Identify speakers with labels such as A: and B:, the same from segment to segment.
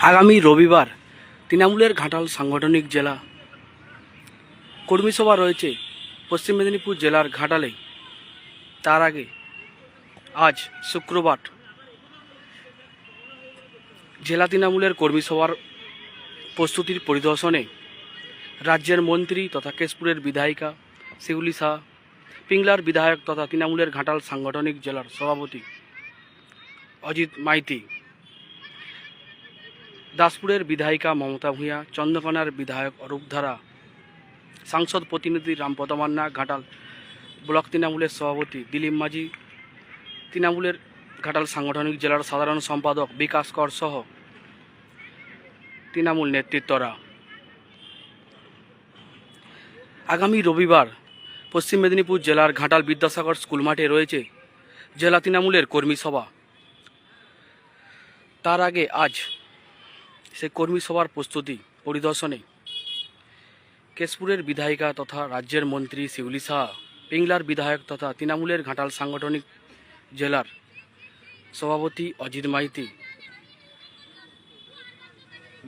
A: আগামী রবিবার তৃণমূলের ঘাটাল সাংগঠনিক জেলা কর্মী সভা রয়েছে পশ্চিম মেদিনীপুর জেলার ঘাটালে। তার আগে আজ শুক্রবার জেলা তৃণমূলের কর্মী সভার প্রস্তুতির পরিদর্শনে রাজ্যের মন্ত্রী তথা কেশপুরের বিধায়িকা শিউলি শাহ পিংলার বিধায়ক তথা তৃণমূলের ঘাটাল সাংগঠনিক জেলার সভাপতি অজিত মাইতি দাসপুরের বিধায়িকা মমতা ভূঁইয়া, চন্দ্রকোনার বিধায়ক অরূপ ধারা, সাংসদ প্রতিনিধি রামপদ মান্না, ঘাটাল ব্লক তৃণমূলের সভাপতি দিলীপ মাঝি, তৃণমূলের ঘাটাল সাংগঠনিক জেলার সাধারণ সম্পাদক বিকাশ কর সহ তৃণমূল নেতৃত্বরা। আগামী রবিবার পশ্চিম মেদিনীপুর জেলার ঘাটাল বিদ্যাসাগর স্কুল মাঠে রয়েছে জেলা তৃণমূলের কর্মী সভা। তার আগে আজ সে কর্মী সভার প্রস্তুতি, পরিদর্শনে। কেশপুরের বিধায়িকা তথা রাজ্যের মন্ত্রী শিউলি শাহ পিংলার বিধায়ক তথা তৃণমূলের ঘাটাল সাংগঠনিক জেলার সভাপতি অজিত মাইতি,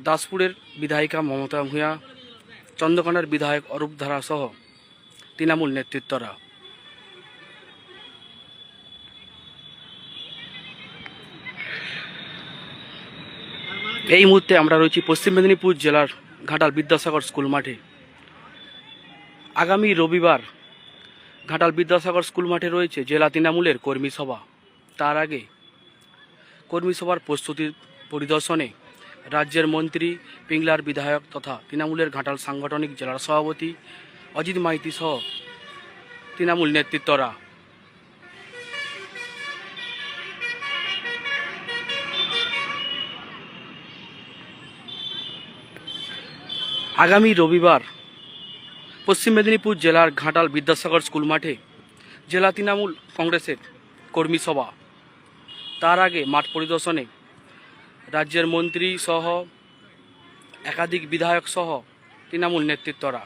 A: দাসপুরের বিধায়িকা মমতা ভূঁয়া চন্দ্রকোনার বিধায়ক অরূপ ধারা সহ তৃণমূল নেতৃত্বরা। এই মুহূর্তে আমরা রয়েছি পশ্চিম মেদিনীপুর জেলার ঘাটাল বিদ্যাসাগর স্কুল মাঠে। আগামী রবিবার ঘাটাল বিদ্যাসাগর স্কুল মাঠে রয়েছে জেলা তৃণমূলের কর্মী সভা। তার আগে কর্মী সভার প্রস্তুতির পরিদর্শনে রাজ্যের মন্ত্রী, পিংলার বিধায়ক তথা তৃণমূলের ঘাটাল সাংগঠনিক জেলার সভাপতি অজিত মাইতি সহ তৃণমূল নেতৃত্বরা আগামী রবিবার পশ্চিম মেদিনীপুর জেলার ঘাটাল বিদ্যাসাগর স্কুল মাঠে জেলা তৃণমূল কংগ্রেসের কর্মী সভা। তার আগে মাঠ পরিদর্শনে রাজ্যের মন্ত্রী সহ একাধিক বিধায়ক সহ তৃণমূল নেতৃত্বরা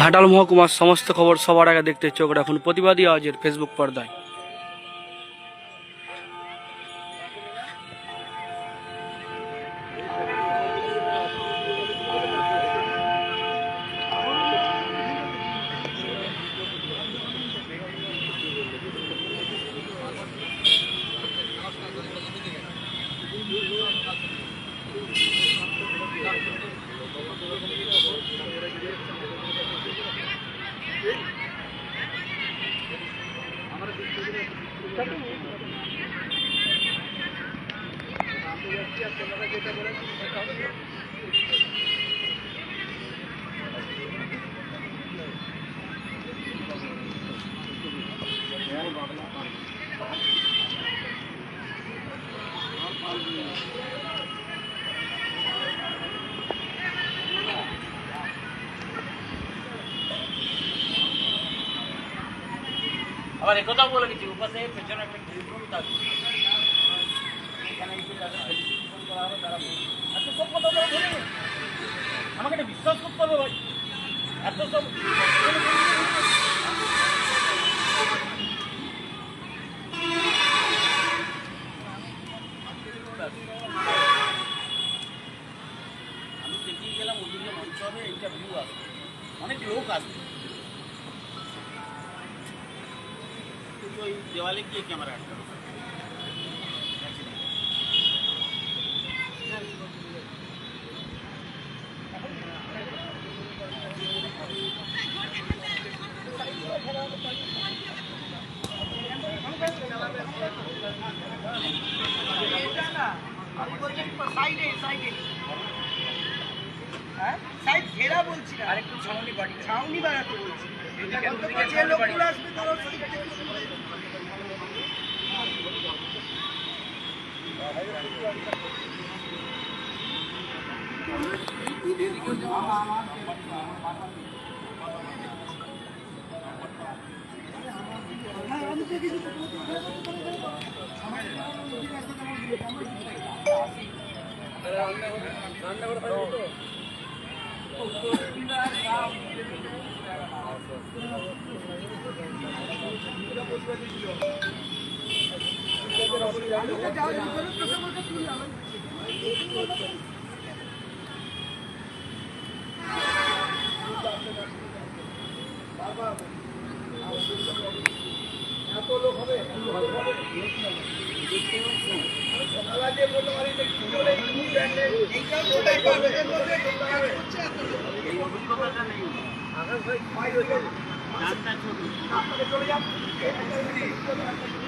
A: ঘাটাল মহকুমার সমস্ত খবর সবার আগে দেখতে চোখ রাখুন প্রতিবাদী আজের ফেসবুক পর্দায়।
B: আবার একথাও বলে গেছি উপাসে পেছনে একটা হবে, তারা। এত কথা আমাকে বিশ্বাস করতে হবে ভাই। এত সব কিন্তু ওই দেওয়ালে গিয়ে
C: এত লোক।
B: ছোট একবার এরা ভাবলো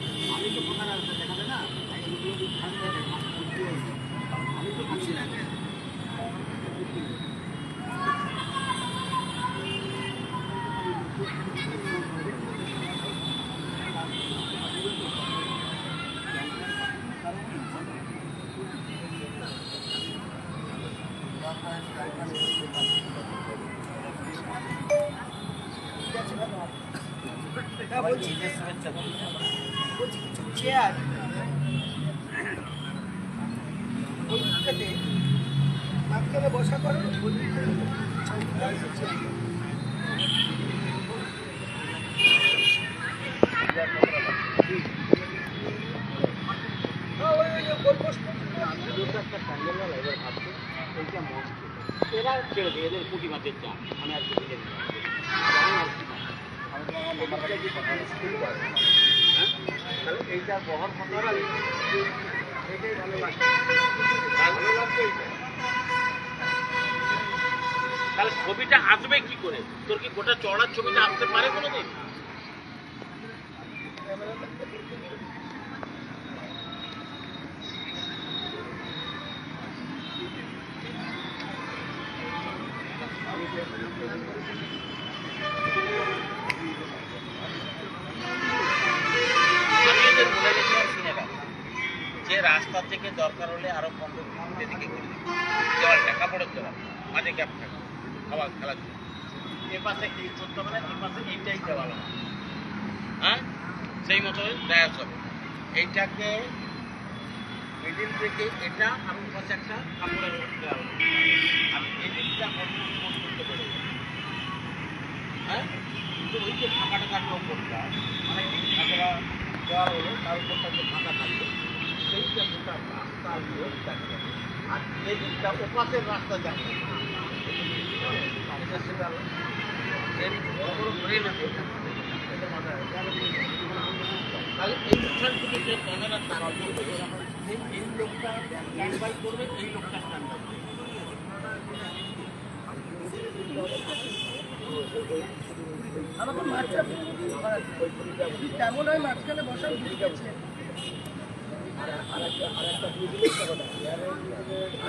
C: চেয়ার ওই বসা করো
B: এরা ছেড়ে দেয় এদের পুঁটি মাছের চা আমি আর কিছু জানি না। জানি আর কি না। হ্যাঁ? তাহলে এইটা বহর ফটোর আর এইটাই ভালো লাগছে ভালো লাগছে এইটা। তাহলে ছবিটা আসবে কি করে? তোর কি গোটা চড়ার ছবিটা আসতে পারে কোনোদিন আমি এদের বলে গেছিলাম সিনেমা যে রাস্তা থেকে দরকার হলে আরও পনেরো মিনিট এদিকে করে দিই দেওয়ালটা কাপড়ের দেওয়াল মাঝে গ্যাপ থাকে খাওয়া খেলার জন্য এ পাশে কি করতে হবে না এ পাশে এইটাই দেওয়াল হবে। হ্যাঁ সেই মতো ডায়াস হবে এইটাকে মিডিল থেকে এটা ওই পাশে একটা কাপড়ের হবে। আর এদিকটা কন্ট্রোল করতে পারি। হ্যাঁ? কিন্তু ওই যে ফাঁকাটা কাটলো উপরটা মানে এই ফাঁকা দেওয়া হলো, তার উপরটা যে ফাঁকা থাকবে। সেইটা গোটা রাস্তা যাচ্ছে। আর এদিকটা ওপাশের রাস্তা এটা সেটা। ট্রেন। তাহলে থেকে যে ক্যামেরা তারা যে এই লোকটা স্ট্যান্ড বাই করবে এই লোকটা স্ট্যান্ড বাই
C: তেমন হয় মাঝখানে বসা ঠিক আছে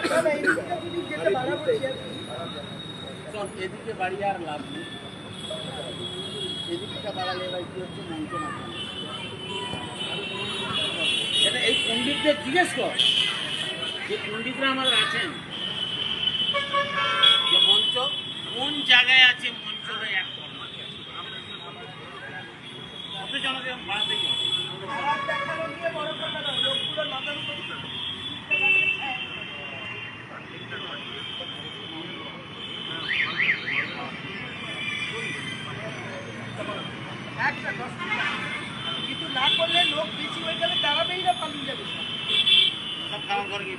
C: না, না, এই দিকটা যদি যেতে বাড়াবো চেয়ার
B: চল এদিকে বাড়ি আর লাভ নেই। এদিকটা বাড়ালে এবার কি হচ্ছে মঞ্চ না এটা এই পণ্ডিতদের জিজ্ঞেস কর। যে পণ্ডিতরা আমাদের আছেন। যে মঞ্চ, কোন জায়গায় আছে মঞ্চ
C: একটা দশ না করলে লোক বেশি হয়ে গেলে দাঁড়াবেই না পালিয়ে যাবে
B: সব খাওয়া ঘরে গিয়ে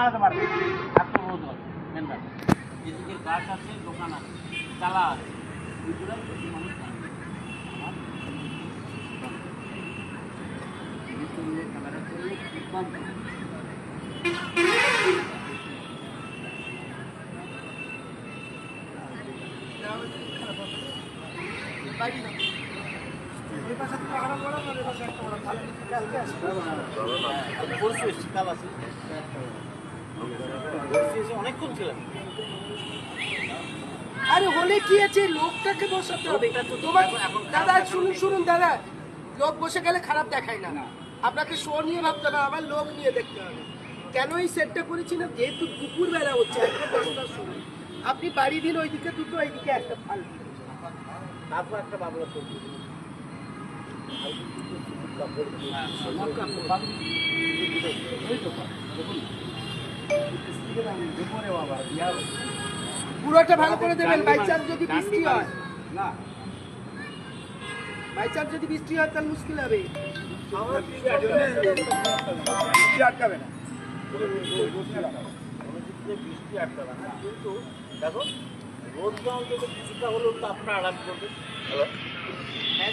B: দাঁড়াতে পারবে। রোদ হয় মেন ব্যাপার। যেদিকে গাছ আছে, দোকান আছে, চালা আছে। ওইগুলো মানুষ ক্যামেরা করলে আসি পরশু এসে অনেকক্ষণ ছিলাম।
C: আরে হলে কি আছে? লোকটাকে বসাতে হবে। তোমার দাদা শুনুন শুনুন দাদা। লোক বসে গেলে খারাপ দেখায় না। আপনাকে শো নিয়ে ভাবতে হবে আবার লোক নিয়ে দেখতে হবে। কেন এই সেটটা করেছি না? যেহেতু দুপুর বেলা হচ্ছে আপনি বাড়ি দিন ওইদিকে দুটো এইদিকে একটা ফাল।
B: তারপর একটা বাবলা করবি
C: পুরোটা ভালো করে দেবেন বাই যদি বৃষ্টি হয়।
B: না
C: বাই যদি বৃষ্টি হয়, তাহলে মুশকিল হবে।
B: আটকাবে না আটকাবে না। অন্তত কিছুটা হলেও আপনার আরাম করবে হ্যালো
C: ফ্যান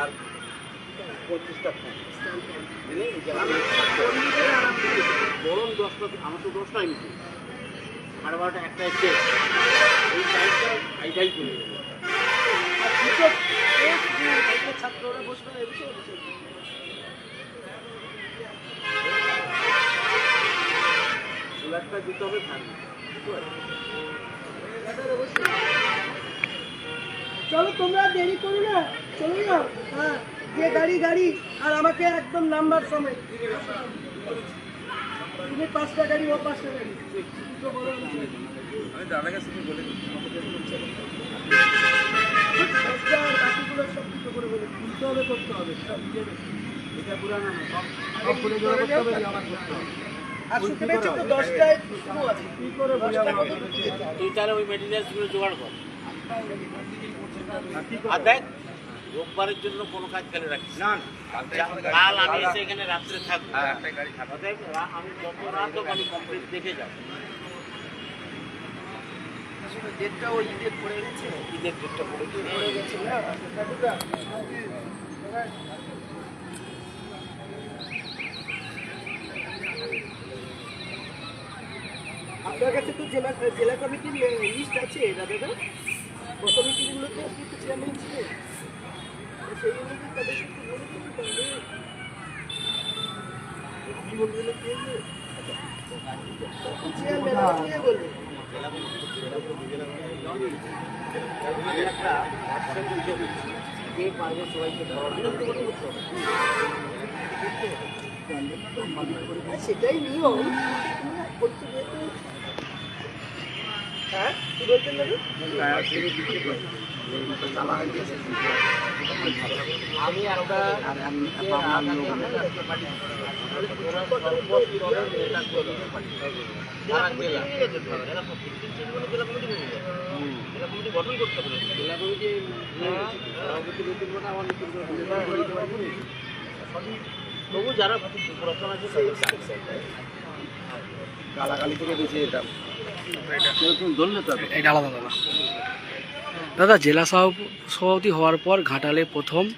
B: আর পঁচিশটা। গরম দশটা আমার তো দশটাই নিচ্ছি সাড়ে বারোটা একটা এসে এই টাইমটা এইটাই চলে
C: বসবে না, এ বিষয়ে বসে
B: দিতে হবে
C: দাদারা চলো তোমরা দেরি করো না। চলো না হ্যাঁ যে গাড়ি গাড়ি আর আমাকে একদম নাম্বার সময় তুমি পাঁচটা গাড়ি ও পাঁচটা গাড়ি। বাকিগুলো সব করে বলে তুলতে হবে করতে হবে সব
B: এটা পুরানো সব সব খুলে করতে হবে আমার করতে হবে? তুই তাহলে ওই মেটেরিয়ালসগুলো জোগাড় কর আর দেখ রোববারের জন্য কোনো কাজ ফেলে রাখিস না কাল আমি এসে এখানে রাত্রে থাকব। আমি যত রাত হোক আমি কমপ্লিট দেখে যাব।
C: ডেটটা ওই ঈদে পড়ে গেছে।
B: ঈদের ডেটটা পড়ে গেছে।
C: না দাদুরা আপনার কাছে তো জেলা জেলা কমিটির লিস্ট আছে দাদাদা কত মিটিংগুলোতে আপনি চেয়ারম্যান ছিলেন। সেই অনুযায়ী তাদের একটু বলে তাহলে জীবনগুলো কে বলবে
B: দিচ্ছি কে
C: সেটাই নিয়ম। হ্যাঁ? কি বলছেন দাদু?
B: আমি একটা গঠন করতে হবে জেলা কমিটি আমার তবু যারা পড়াশোনা আছে গালাগালি থেকে বেশি এটা। তুমি ধরলে তো
A: এটা আলাদা দাদা। দাদা, জেলা সভাপ- সভাপতি হওয়ার পর ঘাটালে প্রথম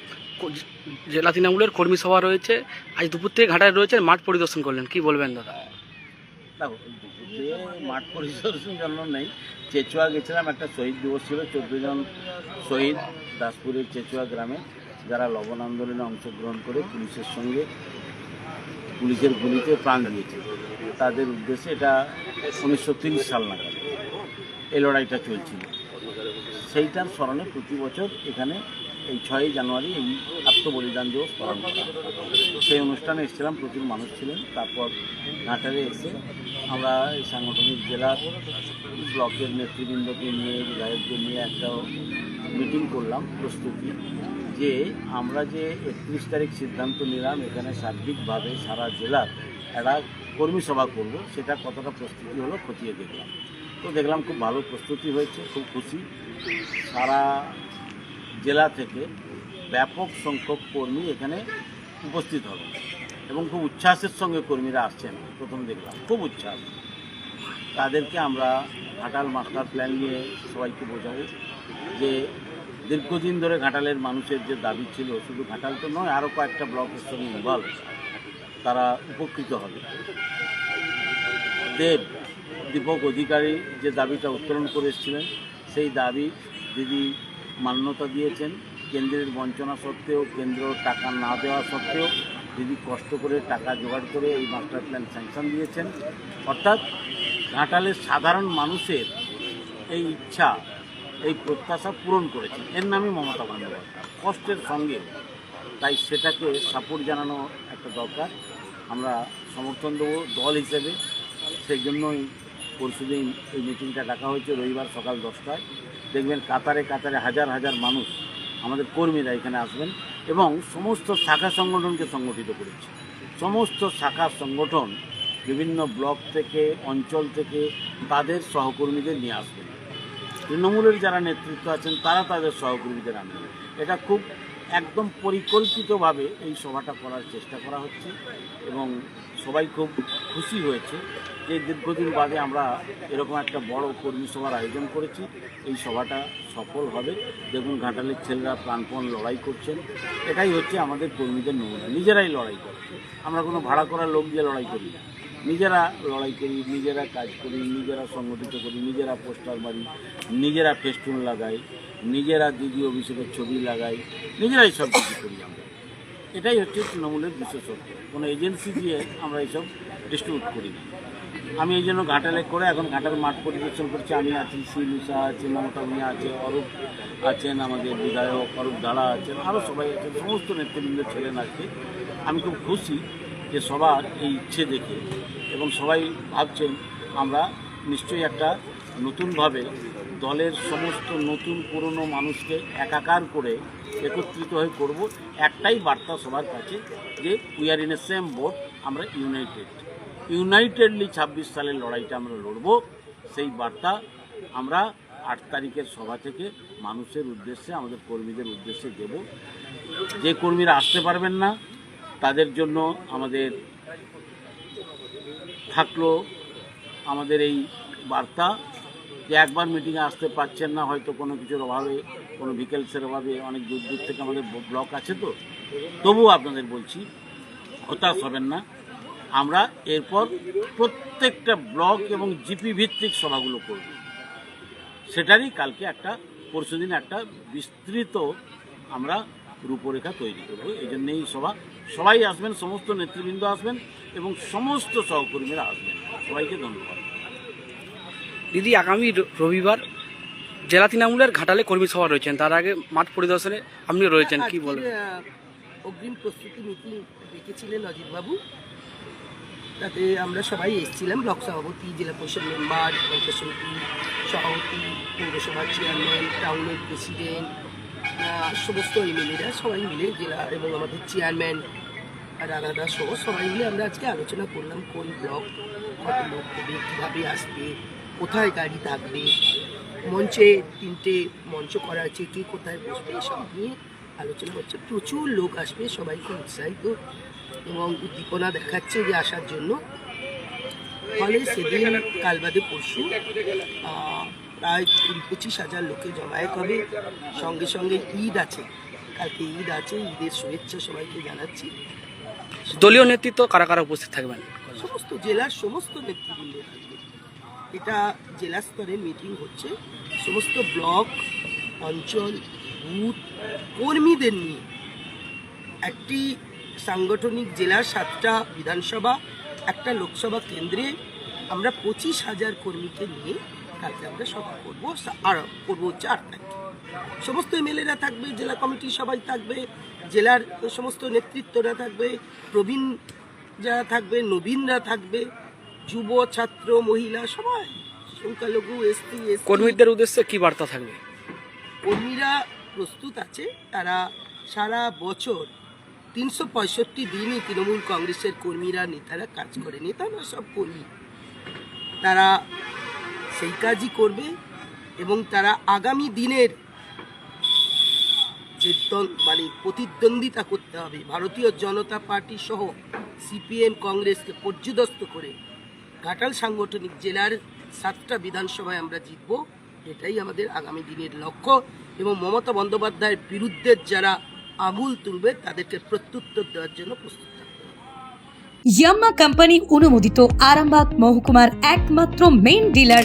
A: জেলা তৃণমূলের কর্মী সভা রয়েছে। আজ দুপুর থেকে ঘাটালে রয়েছে মাঠ পরিদর্শন করলেন। কি বলবেন দাদা?
B: দেখো মাঠ পরিদর্শন জন্য নেই। চেচুয়া গেছিলাম, একটা শহীদ দিবস ছিল, চোদ্দ জন শহীদ দাসপুরের চেচুয়া গ্রামে। যারা লবণ আন্দোলনে অংশগ্রহণ করে পুলিশের সঙ্গে, পুলিশের গুলিতে প্রাণ দিয়েছে তাদের উদ্দেশ্যে এটা উনিশশো সাল নাগাদ এই লড়াইটা চলছিল। সেইটার স্মরণে প্রতি বছর এখানে এই ছয়ই জানুয়ারি এই আত্মবলিদান দিবস পালন করা। সেই অনুষ্ঠানে এসেছিলাম, প্রচুর মানুষ ছিলেন। তারপর ঘাটালে এসে আমরা এই সাংগঠনিক জেলার ব্লকের নেতৃবৃন্দকে নিয়ে, বিধায়কদের নিয়ে একটা মিটিং করলাম, প্রস্তুতি, যে আমরা যে একত্রিশ তারিখ সিদ্ধান্ত নিলাম, এখানে সার্বিকভাবে সারা জেলার একটা কর্মী সভা করব, সেটা কতটা প্রস্তুতি হলো খতিয়ে দেখলাম। তো দেখলাম খুব ভালো প্রস্তুতি হয়েছে, খুব খুশি। সারা জেলা থেকে ব্যাপক সংখ্যক কর্মী এখানে উপস্থিত হবে এবং খুব উচ্ছ্বাসের সঙ্গে কর্মীরা আসছেন, প্রথম দেখলাম। খুব উচ্ছ্বাস। তাদেরকে আমরা ঘাটাল মাস্টার প্ল্যান নিয়ে সবাইকে বোঝাবো যে দীর্ঘদিন ধরে ঘাটালের মানুষের যে দাবি ছিল, শুধু ঘাটাল তো নয়, আরও কয়েকটা ব্লকের সঙ্গে ইনভলভ তারা উপকৃত হবে। দেব, দীপক অধিকারী যে দাবিটা উত্তোলন করে এসেছিলেন সেই দাবি দিদি মান্যতা দিয়েছেন। কেন্দ্রের বঞ্চনা সত্ত্বেও, কেন্দ্র টাকা না দেওয়া সত্ত্বেও দিদি কষ্ট করে টাকা জোগাড় করে এই মাস্টার প্ল্যান স্যাংশন দিয়েছেন। অর্থাৎ ঘাটালের সাধারণ মানুষের এই ইচ্ছা, এই প্রত্যাশা পূরণ করেছেন। এর নামই মমতা বন্দ্যোপাধ্যায়। কষ্টের সঙ্গে তাই সেটাকে সাপোর্ট জানানো একটা দরকার। আমরা সমর্থন দেবো দল হিসেবে। সেই জন্যই পরশুদিন এই মিটিংটা ডাকা হয়েছে, রবিবার সকাল দশটায়। দেখবেন কাতারে কাতারে হাজার হাজার মানুষ আমাদের কর্মীরা এখানে আসবেন এবং সমস্ত শাখা সংগঠনকে সংগঠিত করেছে। সমস্ত শাখা সংগঠন বিভিন্ন ব্লক থেকে, অঞ্চল থেকে তাদের সহকর্মীদের নিয়ে আসবেন। তৃণমূলের যারা নেতৃত্ব আছেন, তারা তাদের সহকর্মীদের আনবেন। এটা খুব একদম পরিকল্পিতভাবে এই সভাটা করার চেষ্টা করা হচ্ছে এবং সবাই খুব খুশি হয়েছে। যে দীর্ঘদিন বাদে আমরা এরকম একটা বড় কর্মী সভার আয়োজন করেছি। এই সভাটা সফল হবে। দেখুন, ঘাটালের ছেলেরা প্রাণপণ লড়াই করছেন। এটাই হচ্ছে আমাদের কর্মীদের নমুনা। নিজেরাই লড়াই করছে আমরা কোনো ভাড়া করার লোক দিয়ে লড়াই করি না। নিজেরা লড়াই করি, নিজেরা কাজ করি, নিজেরা সংগঠিত করি, নিজেরা পোস্টার মারি, নিজেরা ফেস্টুন লাগাই, নিজেরা দিদি অভিষেকের ছবি লাগাই, নিজেরাই সব কিছু করি আমরা। এটাই হচ্ছে তৃণমূলের বিশেষত্ব। কোনো এজেন্সি দিয়ে আমরা এইসব ডিস্ট্রিবিউট করি না। আমি এই জন্য ঘাটালে করে এখন ঘাটাল মাঠ পরিদর্শন করছি। আমি আছি শিলুষা আছে মমতা মিয়া আছে, অরূপ আছেন, আমাদের বিধায়ক অরূপ দাঁড়া আছেন আরও সবাই আছেন, সমস্ত নেতৃবৃন্দ ছিলেন আজকে। আমি খুব খুশি যে সবার এই ইচ্ছে দেখে এবং সবাই ভাবছেন আমরা নিশ্চয়ই একটা নতুনভাবে দলের সমস্ত নতুন পুরনো মানুষকে একাকার করে একত্রিত হয়ে করব। একটাই বার্তা সবার কাছে যে we are in a same boat আমরা ইউনাইটেড ইউনাইটেডলি ছাব্বিশ সালের লড়াইটা আমরা লড়ব, সেই বার্তা আমরা আট তারিখের সভা থেকে মানুষের উদ্দেশ্যে, আমাদের কর্মীদের উদ্দেশ্যে দেব। যে কর্মীরা আসতে পারবেন না, তাদের জন্য আমাদের থাকল আমাদের এই বার্তা যে একবার মিটিংয়ে আসতে পারছেন না, হয়তো কোনো কিছুর অভাবে, কোনো ভিকেলসের অভাবে, অনেক দূর দূর থেকে আমাদের ব্লক আছে তো। তবুও আপনাদের বলছি, হতাশ হবেন না। আমরা এরপর প্রত্যেকটা ব্লক এবং জিপি ভিত্তিক সভাগুলো করব। সেটারই কালকে একটা পরশুদিন একটা বিস্তৃত আমরা রূপরেখা তৈরি করব। এই জন্যেই সভা সবাই আসবেন সমস্ত নেতৃবৃন্দ আসবেন এবং সমস্ত সহকর্মীরা আসবেন। সবাইকে ধন্যবাদ।
A: দিদি আগামী রবিবার জেলা তৃণমূলের ঘাটালে কর্মী সভা রয়েছেন। তার আগে মাঠ পরিদর্শনে আপনি রয়েছেন কি বলবেন?
C: অগ্রিম প্রস্তুতি মিটিং ডেকেছিলেন অজিতবাবু। তাতে আমরা সবাই এসেছিলাম, ব্লক সভাপতি, জেলা পরিষদ মেম্বার, পঞ্চায়েত সমিতি, সভাপতি পৌরসভার চেয়ারম্যান টাউনের প্রেসিডেন্ট সমস্ত এমএলএরা সবাই মিলে, জেলা এবং আমাদের চেয়ারম্যান রানাদা সহ সবাই মিলে আমরা আজকে আলোচনা করলাম কোন ব্লক, কত লোক হবে, কীভাবে আসবে, কোথায় গাড়ি থাকবে, মঞ্চে তিনটে মঞ্চ করা আছে, কে কোথায় বসবে এসব নিয়ে আলোচনা হচ্ছে। প্রচুর লোক আসবে সবাই খুব উৎসাহিত এবং উদ্দীপনা দেখাচ্ছে যে আসার জন্য। ফলে সেদিন কাল বাদে পরশু প্রায় কুড়ি পঁচিশ হাজার লোকে জমায়েত হবে। সঙ্গে সঙ্গে ঈদ আছে। কালকে ঈদ আছে ঈদের শুভেচ্ছা সবাইকে জানাচ্ছি।
A: দলীয় নেতৃত্ব কারা কারা উপস্থিত থাকবেন?
C: সমস্ত জেলার সমস্ত নেতৃবৃন্দ থাকবে। এটা জেলা স্তরে মিটিং হচ্ছে। সমস্ত ব্লক অঞ্চল বুথ কর্মীদের নিয়ে। একটি সাংগঠনিক জেলার সাতটা বিধানসভা একটা লোকসভা কেন্দ্রে আমরা পঁচিশ হাজার কর্মীকে নিয়ে কালকে আমরা সভা করব আর করব হচ্ছে আট তারিখ। সমস্ত এমএলএরা থাকবে জেলা কমিটি সবাই থাকবে জেলার সমস্ত নেতৃত্বরা থাকবে প্রবীণ যারা থাকবে নবীনরা থাকবে যুব ছাত্র মহিলা সবাই সংখ্যালঘু এসটি এসটি।
A: কর্মীদের উদ্দেশ্যে কি বার্তা থাকবে?
C: কর্মীরা প্রস্তুত আছে, তারা সারা বছর তিনশো পঁয়ষট্টি দিনই তৃণমূল কংগ্রেসের কর্মীরা, নেতারা কাজ করে নেতারা সব কর্মী। তারা সেই কাজই করবে এবং তারা আগামী দিনের যে মানে প্রতিদ্বন্দ্বিতা করতে হবে, ভারতীয় জনতা পার্টি সহ সিপিএম কংগ্রেসকে পর্যুদস্ত করে ঘাটাল সাংগঠনিক জেলার সাতটা বিধানসভায় আমরা জিতব, এটাই আমাদের আগামী দিনের লক্ষ্য। এবং মমতা বন্দ্যোপাধ্যায়ের বিরুদ্ধে যারা আঙুল তুলবে, তাদেরকে প্রত্যুত্তর দেওয়ার জন্য প্রস্তুত
D: ইয়াম্মা কোম্পানি অনুমোদিত আরামবাগ মহকুমার একমাত্র main dealer